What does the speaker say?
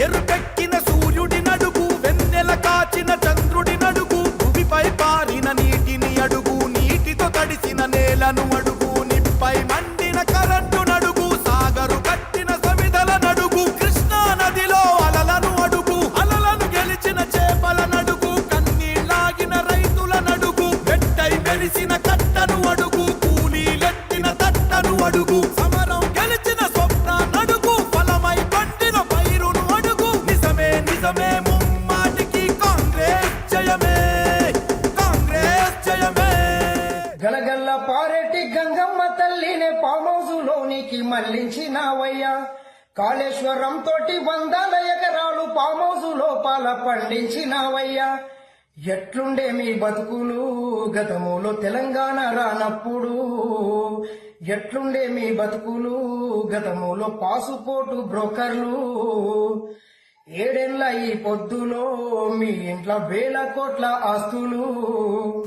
ఎరుపెక్కిన సూర్యుడి నడుగు వెన్నెల కాచిన చంద్రుడి నడుగు భూమిపై పారిన నీటిని అడుగు నీటితో తడిసిన నేలను అడుగు నిప్పై మండిన కరెంటు నడుగు సాగరు కట్టిన సమిదల నడుగు కృష్ణా నదిలో అలలను అడుగు అలలను గెలిచిన చేపల నడుగు కన్నీళ్ళాగిన రైతుల నడుగు వెట్టై మెరిసిన కట్టను అడుగు పారెట్టి గంగమ్మ తల్లినే పామౌజులోనికి మళ్ళించినావయ్యా. కాళేశ్వరం తోటి వందల ఎకరాలు పామౌజు లోపాల పండించినావయ్యా. ఎట్లుండే మీ బతుకులు గతములో తెలంగాణ రానప్పుడు? ఎట్లుండే మీ బతుకులు గతములో పాసుపోటు బ్రోకర్లు? ఏడేళ్ళ ఈ పొద్దులో మీ ఇంట్లో వేల కోట్ల ఆస్తులు?